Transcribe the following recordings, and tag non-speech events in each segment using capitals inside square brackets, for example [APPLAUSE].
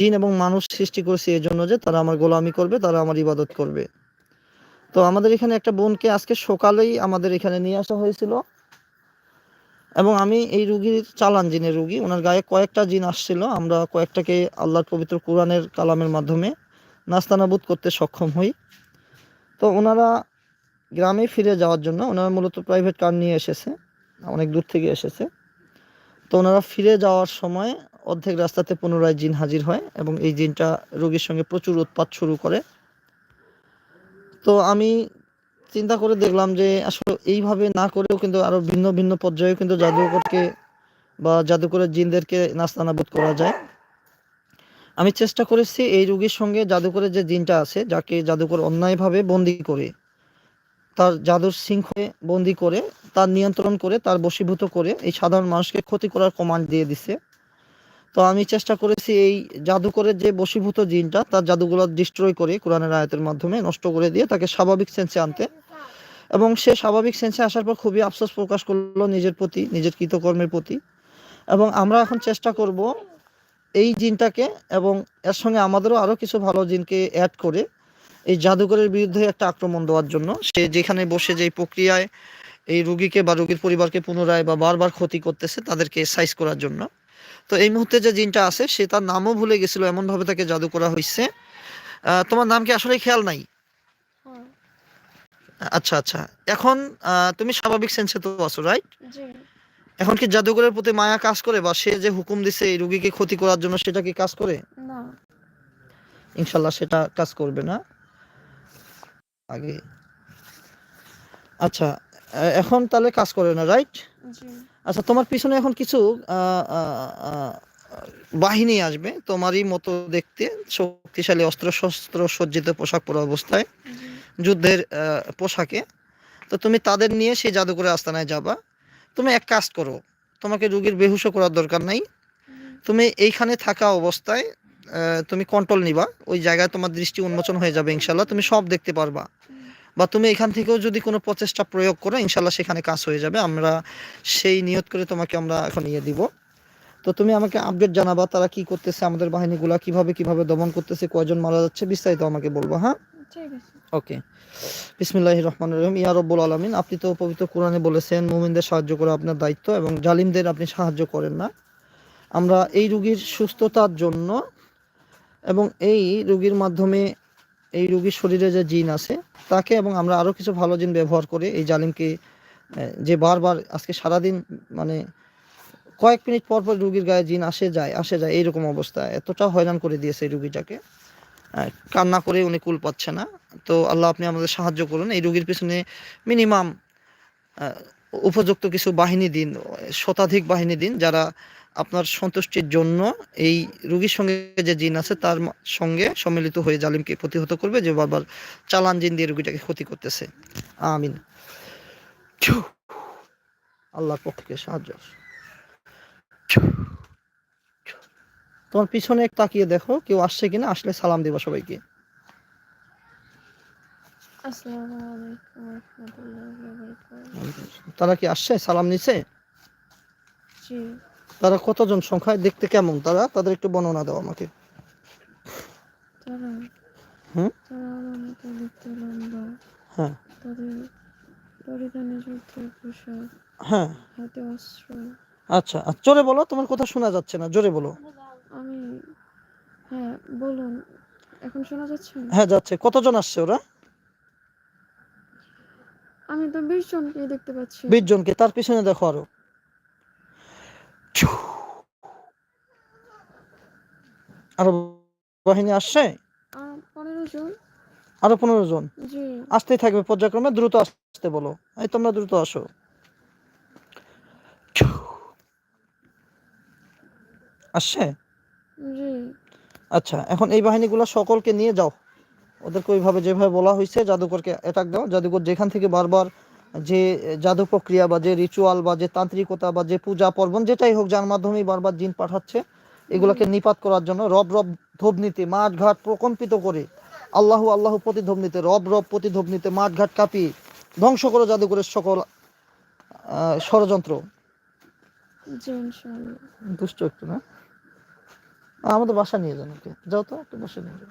জিন এবং মানুষ সৃষ্টি করেছি এই জন্য যে তারা আমার গোলামি করবে, তারা আমার ইবাদত করবে। তো আমাদের এখানে একটা বোনকে আজকে সকালেই আমাদের এখানে নিয়ে আসা হয়েছিল। এবং আমি এই রুগীর চালান জিনের রুগী, ওনার গায়ে কয়েকটা জিন আসছিল। আমরা কয়েকটাকে আল্লাহর পবিত্র কোরআনের কালামের মাধ্যমে নাস্তানাবুদ করতে সক্ষম হই। তো ওনারা গ্রামে ফিরে যাওয়ার জন্য ওনারা মূলত প্রাইভেট কার নিয়ে এসেছে, অনেক দূর থেকে এসেছে। তো ওনারা ফিরে যাওয়ার সময় অর্ধেক রাস্তাতে পুনরায় জিন হাজির হয় এবং এই জিনটা রোগীর সঙ্গে প্রচুর উৎপাত শুরু করে। তো আমি চিন্তা করে দেখলাম যে আসলে এইভাবে না করেও কিন্তু আরও ভিন্ন ভিন্ন পর্যায়ে কিন্তু জাদুকরকে বা জাদুকরের জিনদেরকে নাস্তানাবুদ করা যায়। আমি চেষ্টা করেছি এই রোগীর সঙ্গে জাদুকরের যে জিনটা আছে, যাকে জাদুকর অন্যায়ভাবে বন্দি করে, তার জাদুর শৃঙ্খলে বন্দি করে, তার নিয়ন্ত্রণ করে, তার বশীভূত করে এই সাধারণ মানুষকে ক্ষতি করার কমান্ড দিয়ে দিছে। তো আমি চেষ্টা করেছি এই জাদুকরের যে বশীভূত জিনটা, তার জাদুগুলো ডিস্ট্রয় করে কোরআনের আয়াতের মাধ্যমে নষ্ট করে দিয়ে তাকে স্বাভাবিক সেন্সে আনতে। এবং সে স্বাভাবিক সেন্সে আসার পর খুবই আফসোস প্রকাশ করল নিজের প্রতি, নিজের কৃতকর্মের প্রতি। এবং আমরা এখন চেষ্টা করব এই জিনটাকে এবং এর সঙ্গে আমাদেরও আরও কিছু ভালো জিনকে অ্যাড করে এই জাদুকরের বিরুদ্ধে একটা আক্রমণ দেওয়ার জন্য। সে যেখানে বসে যে প্রক্রিয়ায় এই রুগীকে বা রুগীর পরিবারকে পুনরায় বা বারবার ক্ষতি করতেছে, তাদেরকে সাইজ করার জন্য। তো এই মুহূর্তে যে জিনটা আছে সে তার নামও ভুলে গেছিল এমনভাবে তাকে জাদু করা হয়েছে তোমার নাম কি আসলে খেয়াল নাই? হ্যাঁ। আচ্ছা আচ্ছা। এখন তুমি স্বাভাবিক সেন্সে তো আছো রাইট জি। এখন কি জাদুকরের প্রতি মায়া কাজ করে বা সে যে হুকুম দিছে এই রুগীকে ক্ষতি করার জন্য সেটা কি কাজ করে? না। ইনশাল্লাহ সেটা কাজ করবে না। আগে। আচ্ছা এখন তাহলে কাজ করে না রাইট জি। আচ্ছা তোমার পিছনে এখন কিছু বাহিনী আসবে তোমারই মতো দেখতে শক্তিশালী অস্ত্র শস্ত্র সজ্জিত পোশাক পরা অবস্থায় যুদ্ধের পোশাকে। তো তুমি তাদের নিয়ে সেই জাদুঘরের আস্তানায় যাবা। তুমি এক কাজ করো তোমাকে রুগীর বেহুশো করার দরকার নাই। তুমি এইখানে থাকা অবস্থায় তুমি কন্ট্রোল নিবা। ওই জায়গায় তোমার দৃষ্টি উন্মোচন হয়ে যাবে ইনশাল্লাহ তুমি সব দেখতে পারবা। বা তুমি এখান থেকেও যদি কোনো প্রচেষ্টা প্রয়োগ করো ইনশাল্লাহ সেখানে কাজ হয়ে যাবে। আমরা সেই নিয়ত করে তোমাকে আমরা এখন ইয়ে দিব। তো তুমি আমাকে আপডেট জানাবা তারা কি করতেছে আমাদের বাহিনীগুলা কীভাবে কীভাবে দমন করতেছে কয়জন মারা যাচ্ছে বিস্তারিত আমাকে বলব হ্যাঁ? ঠিক আছে। ওকে। বিসমিল্লাহ রহমান রহিম। ইয়া রব্বুল আলমিন আপনি তো পবিত্র কোরআনে বলেছেন মুমিনদের সাহায্য করা আপনার দায়িত্ব এবং জালিমদের আপনি সাহায্য করেন না। আমরা এই রুগীর সুস্থতার জন্য এবং এই রুগীর মাধ্যমে এই রুগীর শরীরে যে জিন আছে, তাকে এবং আমরা আরও কিছু ভালো জিন ব্যবহার করে এই জালিমকে যে বারবার আজকে সারাদিন মানে কয়েক মিনিট পর পর রুগীর গায়ে জিন আসে যায় আসে যায়, এইরকম অবস্থা। এতটা হয়রান করে দিয়েছে এই রুগীটাকে। কান্না করে উনি কুল পাচ্ছে না। তো আল্লাহ আপনি আমাদের সাহায্য করুন। এই রুগীর পিছনে মিনিমাম উপযুক্ত কিছু বাহিনী দিন, শতাধিক বাহিনী দিন, যারা আপনার সন্তুষ্টির জন্য এই রুগীর সঙ্গে যে জিন আছে তার সঙ্গে সম্মিলিত হয়ে জালিমকে প্রতিহত করবে যে বারবার চালান জিন দিয়ে রুগীটাকে ক্ষতি করতেছে। আমিন। আল্লাহর পক্ষ থেকে সাহায্য। তোমার পিছনে এক তাকিয়ে দেখো কেউ আসছে কিনা? আসলে সালাম দিবা সবাইকে। তারা কি আসছে? সালাম নিছে? জি। তারা কতজন সংখ্যায় দেখতে কেমন তারা? তাদের একটু বর্ণনা দাও আমাকে। হুম? হ্যাঁ। হ্যাঁ। হাতে অস্ত্র। আচ্ছা জোরে বলো তোমার কথা শোনা যাচ্ছে না জোরে বলো। আমি হ্যাঁ বলুন। এখন শোনা যাচ্ছে? হ্যাঁ যাচ্ছে। কতজন আসছে ওরা? আমি তো বিশ জনকে দেখতে পাচ্ছি। বিশ জনকে তার পিছনে দেখো আরও। আরও বাহিনী আসছে? আর পনেরো জন? আসতেই থাকবে পর্যায়ক্রমে দ্রুত আসতে বলো। এই তোমরা দ্রুত আসো। আসছে? আচ্ছা এখন এই বাহিনীগুলো সকলকে নিয়ে যাও। ওদেরকে ওইভাবে যেভাবে বলা হয়েছে জাদুকরকে অ্যাটাক দাও। জাদুকর যেখান থেকে বারবার যে জাদু প্রক্রিয়া বা যে রিচুয়াল বা যে তান্ত্রিকতা বা যে পূজা পার্বণ যেটাই হোক যার মাধ্যমেই বারবার জিন পাঠাচ্ছে এগুলোকে নিপাত করার জন্য রব রব ধবনিতে মাঠ ঘাট প্রকম্পিত করে আল্লাহ আল্লাহ প্রতিধ্বনিতে রব রব প্রতিধ্বনিতে মাঠ ঘাট কাঁপিয়ে ধ্বংস করে জাদুকরের সকল ষড়যন্ত্র। দুষ্ট একটু না? আমাদের বাসা নিয়ে যান ওকে। যাও তো একটু বাসা নিয়ে যাও।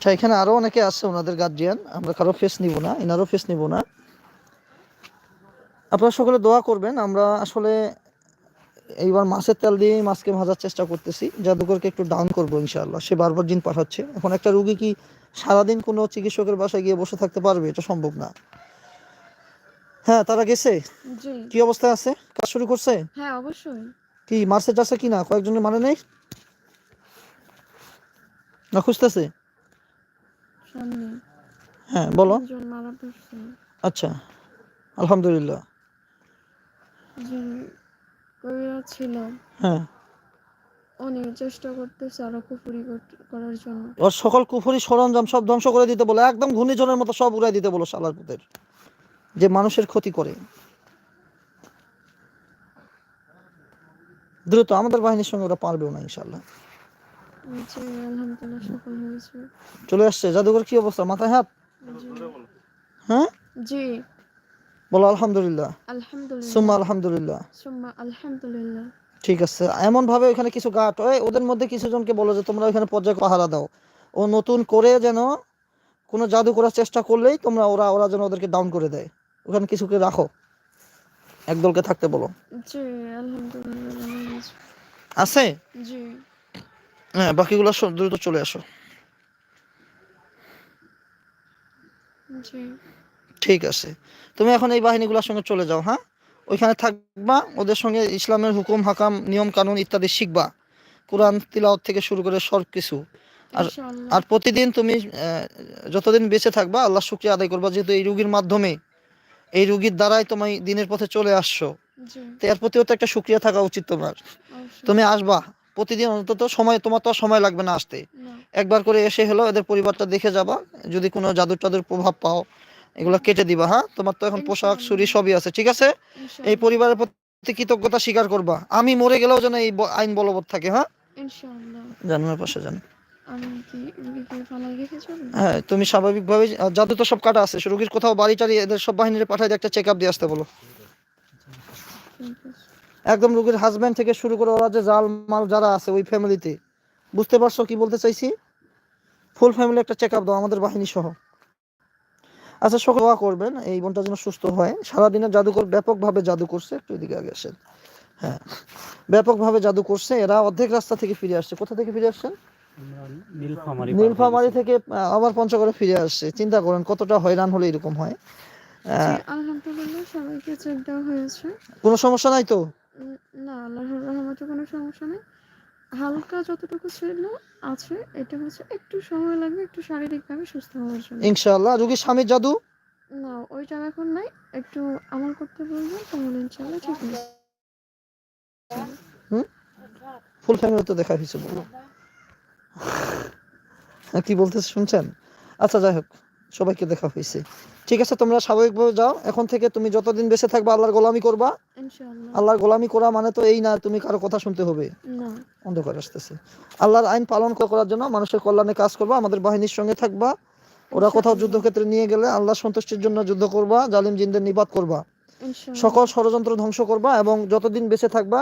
আচ্ছা এখানে আরও অনেকে আছে ওনাদের গার্জিয়ান আমরা কারও ফেস নিব না এনারও ফেস নিব না। আপনারা সকলে দোয়া করবেন আমরা আসলে এইবার মাছের তেল দিয়ে মাছকে ভাজার চেষ্টা করতেছি জাদুকরকে একটু ডাউন করব ইনশাআল্লাহ সে বারবার জিন পাঠাচ্ছে। এখন একটা রুগী কি সারাদিন কোনো চিকিৎসকের বাসায় গিয়ে বসে থাকতে পারবে? এটা সম্ভব না। হ্যাঁ তারা গেছে? কি অবস্থায় আছে? কাজ শুরু করছে? হ্যাঁ অবশ্যই। কি মার্সেট আছে কি না কয়েকজনের মানে নেই? না খুঁজতেছে? হ্যাঁ বলো। আচ্ছা আলহামদুলিল্লাহ। ছিল। হ্যাঁ। উনি চেষ্টা করতেছে আরও কুফুরি করার জন্য। ওর সকল কুফরি সরঞ্জাম সব ধ্বংস করে দিতে বলো একদম ঘূর্ণিঝড়ের মতো সব উড়াই দিতে বলো শালার পুতের যে মানুষের ক্ষতি করে। দ্রুত আমাদের বাহিনীর সঙ্গে ওরা পারবেও না ইনশাল্লাহ যে আলহামদুলিল্লাহ সফল হয়েছে চলে আসছে জাদুঘর কি অবস্থা? মাথায় হাত? হ্যাঁ? জি। বলো আলহামদুলিল্লাহ। আলহামদুলিল্লাহ। সুম্মা আলহামদুলিল্লাহ। সুম্মা আলহামদুলিল্লাহ। ঠিক আছে। এমন ভাবে ওখানে কিছু গাট ওই ওদের মধ্যে কিছু জনকে বলো যে তোমরা ওখানে পর্যায়ে পাহারা দাও। ও নতুন করে যেন কোনো জাদু করার চেষ্টা করলেই তোমরা ওরা ওরা যেন ওদেরকে ডাউন করে দেয়। ওখানে কিছুকে রাখো। একদলকে থাকতে বলো। জি আলহামদুলিল্লাহ আছে? জি। হ্যাঁ বাকিগুলো সব দ্রুত চলে আসো। ঠিক আছে। তুমি এখন এই বাহিনীগুলোর সঙ্গে চলে যাও হ্যাঁ? ওইখানে থাকবা ওদের সঙ্গে ইসলামের হুকুম হাকাম নিয়ম কানুন ইত্যাদি শিখবা। কোরআন তিলাওয়াত থেকে শুরু করে সব কিছু। আর আর প্রতিদিন তুমি যতদিন বেঁচে থাকবা আল্লাহ শুক্রিয়া আদায় করবা। যেহেতু এই রুগীর মাধ্যমে এই রুগীর দ্বারাই তোমায় দিনের পথে চলে আসছো। তো এর প্রতিও তো একটা শুক্রিয়া থাকা উচিত তোমার। তুমি আসবা প্রতিদিন অন্তত সময় তোমার তো সময় লাগবে না আসতে। একবার করে এসে হলো এদের পরিবারটা দেখে যাবা। যদি কোনো জাদুর টাদুর প্রভাব পাও এগুলো কেটে দিবা হ্যাঁ? তোমার তো এখন পোশাক ছুরি সবই আছে ঠিক আছে? এই পরিবারের প্রতি কৃতজ্ঞতা স্বীকার করবা। আমি মরে গেলেও যেন এই আইন বলবৎ থাকে হ্যাঁ? জানার পাশে জান হ্যাঁ তুমি স্বাভাবিকভাবে জাদু তো সব কাটা আছে রোগীর কোথাও বাড়ি টাড়ি এদের সব বাহিনীর পাঠাই দিয়ে একটা চেক আপ দিয়ে আসতে বলো। একদম রুগীর হাজব্যান্ড থেকে শুরু করে ওরা যে জাল মাল যারা আছে ওই ফ্যামিলিতে বুঝতে পারছ কি বলতে চাইছি? ফুল ফ্যামিলি একটা চেক আপ দাও আমাদের বাহিনী সহ। আচ্ছা সকল দোয়া করবেন এই বোনটা যেন সুস্থ হয়। সারাদিনে জাদুকর ব্যাপকভাবে জাদু করছে। একটু এদিকে আগে আসেন। হ্যাঁ ব্যাপকভাবে জাদু করছে। এরা অর্ধেক রাস্তা থেকে ফিরে আসছে। কোথা থেকে ফিরে আসছেন? নীলফামারি থেকে আবার পঞ্চগড়ে ফিরে আসছে। চিন্তা করেন কতটা হয়রান হলে এরকম হয়। আলহামদুলিল্লাহ সবাইকে চেক দেওয়া হয়েছে। কোনো সমস্যা নাই তো? না আল্লাহর রহমতে কোনো সমস্যা নেই। হালকা যতটুকু ছিল আছে এটা হচ্ছে একটু সময় লাগবে একটু শারীরিকভাবে সুস্থ হওয়ার জন্য। ইনশাআল্লাহ রুগীর স্বামীর জাদু? না ওইটা এখন নাই একটু আমল করতে বলবেন তাহলে ইনশাল্লাহ ঠিক আছে। ফুল ফ্যামিলি তো দেখা হয়েছে বলো হ্যাঁ, কি বলতেছে শুনছেন? আচ্ছা যাই হোক সবাইকে দেখা হয়েছে। ঠিক আছে তোমরা স্বাভাবিকভাবে যাও। এখন থেকে তুমি যতদিন বেঁচে থাকবা আল্লাহর গোলামি করবা। আল্লাহর গোলামি করা মানে তো এই না তুমি কারও কথা শুনতে হবে। না। অন্ধকার আসতেছে। আল্লাহর আইন পালন করার জন্য মানুষের কল্যাণে কাজ করবা আমাদের বাহিনীর সঙ্গে থাকবা। ওরা কোথাও যুদ্ধক্ষেত্রে নিয়ে গেলে আল্লাহ সন্তুষ্টির জন্য যুদ্ধ করবা জালিম জিনদের নিপাত করবা। সকল ষড়যন্ত্র ধ্বংস করবা এবং যতদিন বেঁচে থাকবা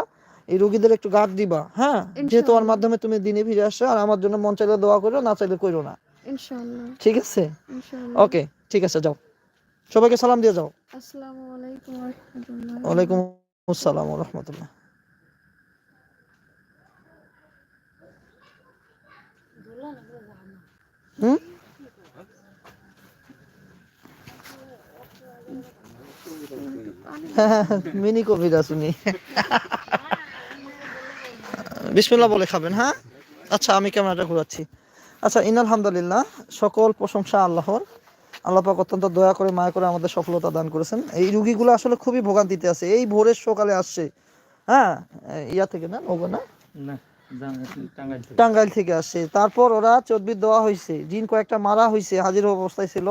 এই রোগীদের একটু গার্ড দিবা হ্যাঁ? যেহেতু ওর ইনশাআল্লাহ। মাধ্যমে তুমি দিনে ফিরে আসছো আর আমার জন্য মন চাইলে দোয়া করো না চাইলে করো না। ঠিক আছে? ওকে ঠিক আছে যাও। সবাইকে সালাম দিয়ে যাও। আসসালামু আলাইকুম ওয়া রাহমাতুল্লাহি। ওয়ালাইকুম আসসালাম রহমতুল্লাহ হুম? [LAUGHS] মিনি কবিরা শুনি। [LAUGHS] বিসমিল্লাহ বলে খাবেন হ্যাঁ? আচ্ছা আমি ক্যামেরাটা ঘুরাচ্ছি। আচ্ছা ইন আলহামদুলিল্লাহ সকল প্রশংসা আল্লাহর। আল্লাহ পাক অত্যন্ত দয়া করে মায়া করে আমাদের সফলতা দান করেছেন। এই রুগীগুলো আসলে খুবই ভোগান্তিতে আছে। এই ভোরের সকালে আসছে। হ্যাঁ? ইয়া থেকে না? নৌকা না? না টাঙ্গাইল থেকে। আসছে। তারপর ওরা চর্বির দেওয়া হয়েছে জিন কয়েকটা মারা হয়েছে হাজির অবস্থায় ছিল।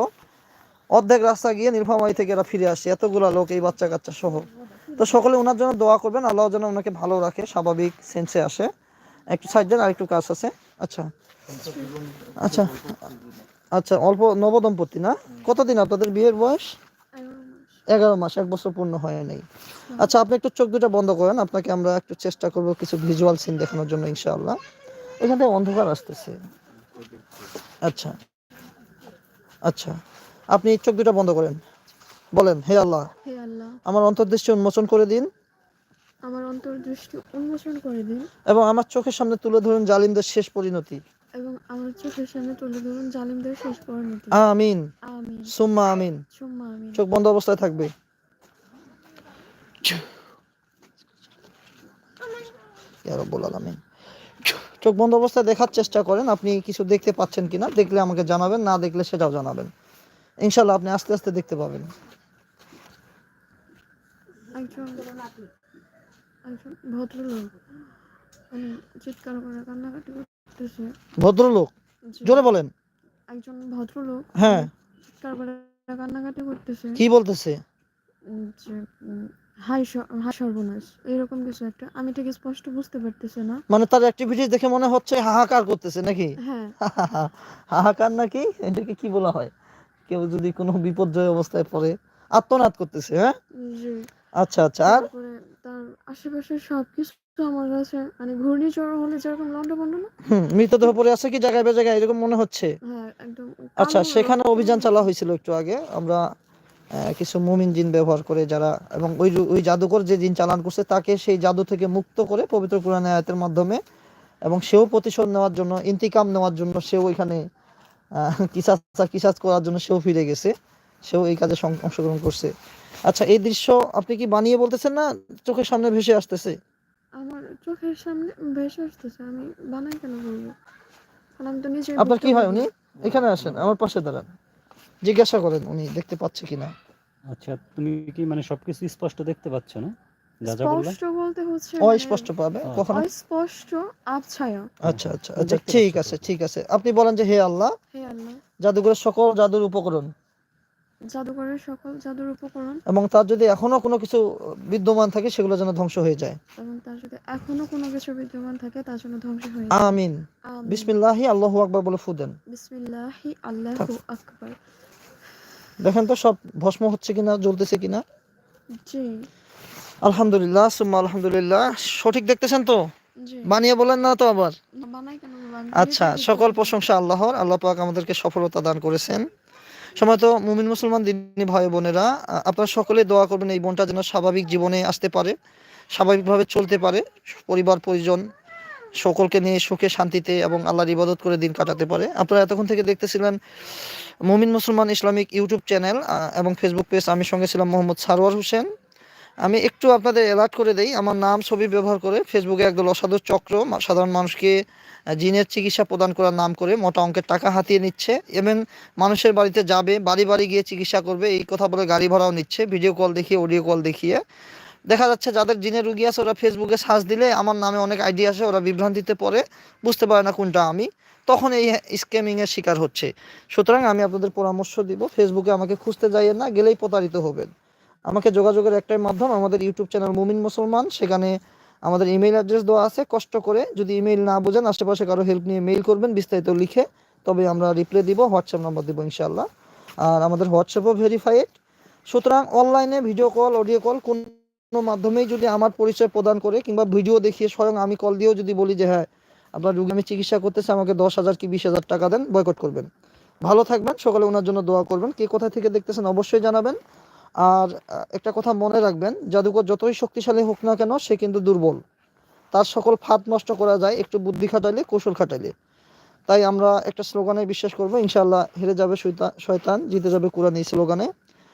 অর্ধেক রাস্তা গিয়ে নীলফামারি থেকে এরা ফিরে আসে এতগুলা লোক এই বাচ্চা কাচ্চা সহ। তো সকলে ওনার জন্য দোয়া করবেন। আল্লাহ যেন ওনাকে ভালো রাখে স্বাভাবিক সেন্সে আসে। একটু সাইড দেন আর একটু কাজ আছে। আচ্ছা। আচ্ছা। আচ্ছা অল্প নবদম্পতি না? কতদিন আপনাদের বিয়ের বয়স? এগারো মাস। এক বছর পূর্ণ হয় নাই। আচ্ছা আপনি একটু চোখ দুটো বন্ধ করেন আপনাকে আমরা একটু চেষ্টা করব কিছু ভিজুয়াল সিন দেখানোর জন্য ইনশাআল্লাহ। এখান থেকে অন্ধকার আসতেছে। আচ্ছা। আচ্ছা আপনি চোখ দুটো বন্ধ করেন। বলেন হে আল্লাহ হে আল্লাহ। আমার অন্তর্দৃষ্টি উন্মোচন করে দিন। আমার অন্তর্দৃষ্টি উন্মোচন করে দিন। এবং আমার চোখের সামনে তুলে ধরুন জালিমদের শেষ পরিণতি। এবং আমার চোখের সামনে তুলে ধরুন জালিমদের শেষ পরিণতি আমিন। আমিন। সুম্মা আমিন। সুম্মা আমিন। চোখ বন্ধ অবস্থায় থাকবে। ইয়া রাব্বুল আলামিন। চোখ বন্ধ অবস্থায় দেখার চেষ্টা করেন আপনি কিছু দেখতে পাচ্ছেন কিনা দেখলে আমাকে জানাবেন না দেখলে সেটাও জানাবেন। ইনশাল্লাহ আপনি আস্তে আস্তে দেখতে পাবেন। ভদ্রলোক মানে চিৎকার করে কান্নাকাটি ভদ্রলোক? জোরে বলেন। একজন ভদ্রলোক হ্যাঁ। কান্নাকাটি করতেছে। কি বলতেছে? উম, হাই হাই সর্বনাশ এরকম কিছু একটা। আমি ঠিক স্পষ্ট বুঝতে পারতেছি না। মানে তার অ্যাক্টিভিটিস দেখে মনে হচ্ছে হাহাকার করতেছে নাকি? হ্যাঁ। [LAUGHS] হাহাকার নাকি? এটাকে কি বলা হয়? কেউ যদি কোনো বিপর্যয় অবস্থায় পড়ে আত্মনাদ করতেছে হ্যাঁ? আচ্ছা আচ্ছা। আর? তার সবকিছু আমার কাছে মানে ঘূর্ণিঝড় হলে যেরকম না? হুম মৃতদেহ পড়ে আছে কি জায়গায় জায়গায় এরকম মনে হচ্ছে? হ্যাঁ একদম আচ্ছা সেখানে অভিযান চালা হয়েছিল একটু আগে। আমরা কিছু মুমিন জিন ব্যবহার করে যারা এবং ওই ওই জাদুকর যে জিন চালান করছে তাকে সেই জাদু থেকে মুক্ত করে পবিত্র কোরআন আয়াতের মাধ্যমে এবং সেও প্রতিশোধ নেওয়ার জন্য ইন্তিকাম নেওয়ার জন্য সেও ওইখানে আহ, কিসাস কিসাস করার জন্য সেও ফিরে গেছে। সেও এই কাজে অংশগ্রহণ করছে। আচ্ছা এই দৃশ্য আপনি কি বানিয়ে বলতেছেন না চোখের সামনে ভেসে আসতেছে? আমার চোখের সামনে ভেসে আসতেছে আমি বানাই কেন বলব? আমি তো নিজে আপনার কি হয় উনি? এখানে আসেন আমার পাশে দাঁড়ান। জিজ্ঞাসা করেন উনি দেখতে পাচ্ছে কিনা আচ্ছা তুমি কি মানে সবকিছু স্পষ্ট দেখতে পাচ্ছ না? যা যা স্পষ্ট বলতে হচ্ছে অস্পষ্ট পাবে কখনো? অস্পষ্ট আবছায়া। আচ্ছা আচ্ছা আচ্ছা ঠিক আছে ঠিক আছে। আপনি বলেন যে হে আল্লাহ হে আল্লাহ। জাদুঘরের সকল জাদুর উপকরণ। জাদুঘরের সকল জাদুর উপকরণ এবং তার যদি এখনও কোনো কিছু বিদ্যমান থাকে সেগুলো যেন ধ্বংস হয়ে যায়। এবং তার যদি এখনও কোনো কিছু বিদ্যমান থাকে তার জন্য ধ্বংস হয়ে আমিন। বিসমিল্লাহি আল্লাহু আকবার বলে ফু দেন। বিসমিল্লাহি আল্লাহু আকবার। দেখেন তো সব ভস্ম হচ্ছে কিনা জ্বলতেছে কিনা? জি। আলহামদুলিল্লাহ সুম্মা আলহামদুলিল্লাহ। সঠিক দেখতেছেন তো? বানিয়ে বলেন না তো আবার? আচ্ছা সকল প্রশংসা আল্লাহর। আল্লাহ পাক আমাদেরকে সফলতা দান করেছেন। সময় তো মুমিন মুসলমান দিনী ভাই বোনেরা আপনারা সকলে দোয়া করবেন এই বোনটা যেন স্বাভাবিক জীবনে আসতে পারে, স্বাভাবিকভাবে চলতে পারে, পরিবার, পরিজন, সকলকে নিয়ে সুখে, শান্তিতে এবং আল্লাহর ইবাদত করে দিন কাটাতে পারে। আপনারা এতক্ষণ থেকে দেখতেছিলেন Mumin Musalman Islamic YouTube channel এবং ফেসবুক পেজ, আমি সঙ্গে ছিলাম মোহাম্মদ সারোয়ার হোসেন। আমি একটু আপনাদের অ্যালার্ট করে দেই, আমার নাম, ছবি ব্যবহার করে, ফেসবুকে একদল অসাধু চক্র, সাধারণ মানুষকে জিনের চিকিৎসা প্রদান করার নাম করে মোটা অঙ্কের টাকা হাতিয়ে নিচ্ছে। এবং মানুষের বাড়িতে যাবে, বাড়ি বাড়ি গিয়ে চিকিৎসা করবে, এই কথা বলে গাড়ি ভাড়াও নিচ্ছে ভিডিও কল দেখিয়ে অডিও কল দেখিয়ে। দেখা যাচ্ছে যাদের জিনের রুগী আছে, ওরা ফেসবুকে সার্চ দিলে, আমার নামে অনেক আইডি আসে, ওরা বিভ্রান্তিতে পড়ে, বুঝতে পারে না কোনটা আমি। তখন এই স্ক্যামিংয়ের শিকার হচ্ছে। সুতরাং আমি আপনাদের পরামর্শ দিব ফেসবুকে আমাকে খুঁজতে যাইয়েন না, গেলেই প্রতারিত হবেন। আমাকে যোগাযোগের একটাই মাধ্যম, আমাদের ইউটিউব চ্যানেল মুমিন মুসলমান, সেখানে আমাদের ইমেইল অ্যাড্রেস দেওয়া আছে, কষ্ট করে যদি ইমেইল না বোঝেন, আশেপাশে কারও হেল্প নিয়ে মেইল করবেন, বিস্তারিত লিখে তবে আমরা রিপ্লাই দিব হোয়াটসঅ্যাপ নাম্বার দিব ইনশাল্লাহ আর আমাদের হোয়াটসঅ্যাপও ভেরিফাইড সুতরাং অনলাইনে ভিডিও কল অডিও কল কোনো মাধ্যমেই যদি আমার পরিচয় প্রদান করে কিংবা ভিডিও দেখিয়ে স্বয়ং আমি কল দিয়েও যদি বলি যে হ্যাঁ আপনার রুগী আমি চিকিৎসা করতেছি, আমাকে দশ হাজার কি বিশ হাজার টাকা দেন বয়কট করবেন। ভালো থাকবেন, সকালে ওনার জন্য দোয়া করবেন। কে কোথা থেকে দেখতেছেন অবশ্যই জানাবেন। আর একটা কথা মনে রাখবেন জাদুকর যতই শক্তিশালী হোক না কেন সে কিন্তু দুর্বল। তার সকল ফাঁদ নষ্ট করা যায় একটু বুদ্ধি খাটাইলে কৌশল খাটাইলে। তাই আমরা একটা স্লোগানে বিশ্বাস করব ইনশাআল্লাহ হেরে যাবে শয়তা- শয়তান জিতে যাবে কোরআন এই স্লোগানে।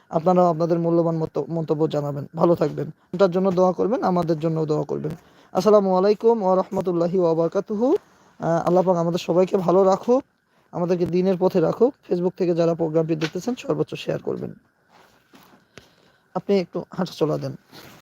আপনারা আপনাদের মূল্যবান মন্তব্য জানাবেন। ভালো থাকবেন। এটার জন্য দোয়া করবেন আমাদের জন্য দোয়া করবেন। আসসালামু আলাইকুম ওয়া রাহমাতুল্লাহি ওয়া বারাকাতুহু। আহ, আল্লাহ পাক আমাদের সবাইকে ভালো রাখুক আমাদেরকে দিনের পথে রাখুক। ফেসবুক থেকে যারা প্রোগ্রামটি দেখতেছেন সর্বোচ্চ শেয়ার করবেন। আপনি একটু হাঁটা চলা দেন।